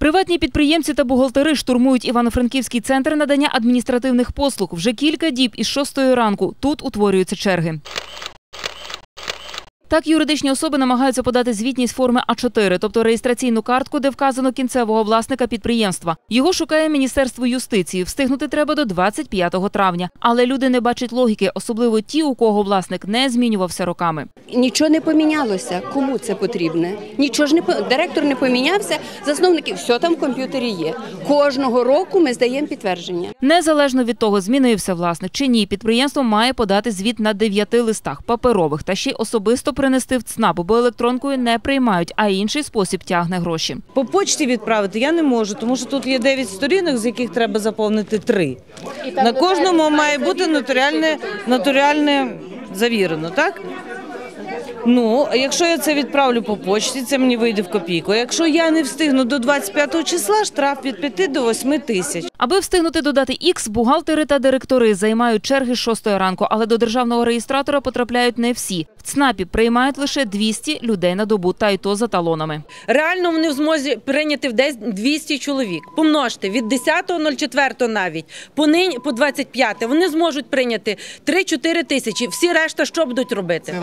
Приватні підприємці та бухгалтери штурмують Івано-Франківський центр надання адміністративних послуг. Вже кілька діб із шостої ранку тут утворюються черги. Так, юридичні особи намагаються подати звітність форми А4, тобто реєстраційну картку, де вказано кінцевого власника підприємства. Його шукає Міністерство юстиції. Встигнути треба до 25 травня. Але люди не бачать логіки, особливо ті, у кого власник не змінювався роками. Нічого не помінялося. Кому це потрібне? Нічого ж не по- директор не помінявся. Засновники все там в комп'ютері є. Кожного року ми здаємо підтвердження. Незалежно від того, змінився власник чи ні, підприємство має подати звіт на дев'яти листах паперових та ще й особисто принести в ЦНАП, бо електронкою не приймають, а інший спосіб тягне гроші. По почті відправити я не можу, тому що тут є 9 сторінок, з яких треба заповнити 3. На кожному має бути нотаріальне, нотаріальне завірено, так? Ну, якщо я це відправлю по почті, це мені вийде в копійку. Якщо я не встигну до 25 числа, штраф від 5 до 8 тисяч. Аби встигнути додати X, бухгалтери та директори займають черги з 6 ранку, але до державного реєстратора потрапляють не всі. В ЦНАПі приймають лише 200 людей на добу, та й то за талонами. Реально вони в змозі прийняти в десь 200 чоловік. Помножте від 10.04 навіть по нині по 25 вони зможуть прийняти 3-4 тисячі. Всі решта що будуть робити?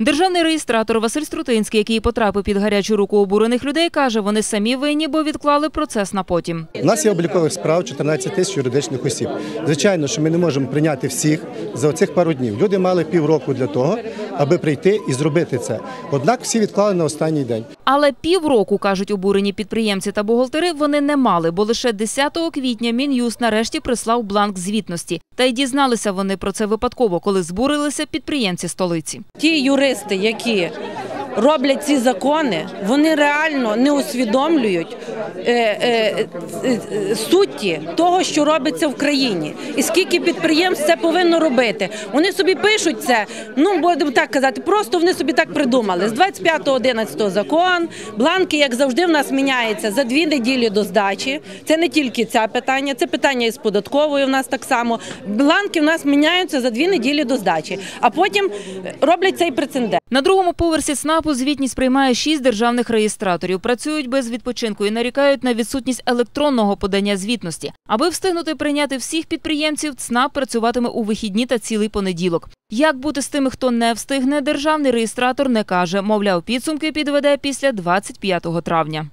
Державний реєстратор Василь Струтинський, який потрапив під гарячу руку обурених людей, каже, вони самі винні, бо відклали процес на потім. У нас є облікових справ 14 тисяч юридичних осіб. Звичайно, що ми не можемо прийняти всіх за оцих пару днів. Люди мали півроку для того, аби прийти і зробити це. Однак всі відклали на останній день. Але півроку, кажуть обурені підприємці та бухгалтери, вони не мали, бо лише 10 квітня мін'юс нарешті прислав бланк звітності. Та й дізналися вони про це випадково, коли збурилися підприємці столиці. Ті юристи, які роблять ці закони, вони реально не усвідомлюють е, е, е, суті того, що робиться в країні, і скільки підприємств це повинно робити. Вони собі пишуть це. Ну будемо так казати, просто вони собі так придумали. З 25.11 закон, бланки, як завжди, в нас міняються за дві неділі до здачі. Це не тільки це питання, це питання із податковою. В нас так само бланки в нас міняються за дві неділі до здачі, а потім роблять цей прецедент. На другому поверсі ЦНАПу звітність приймає шість державних реєстраторів. Працюють без відпочинку і нарікають на відсутність електронного подання звітності. Аби встигнути прийняти всіх підприємців, ЦНАП працюватиме у вихідні та цілий понеділок. Як бути з тими, хто не встигне, державний реєстратор не каже. Мовляв, підсумки підведе після 25 травня.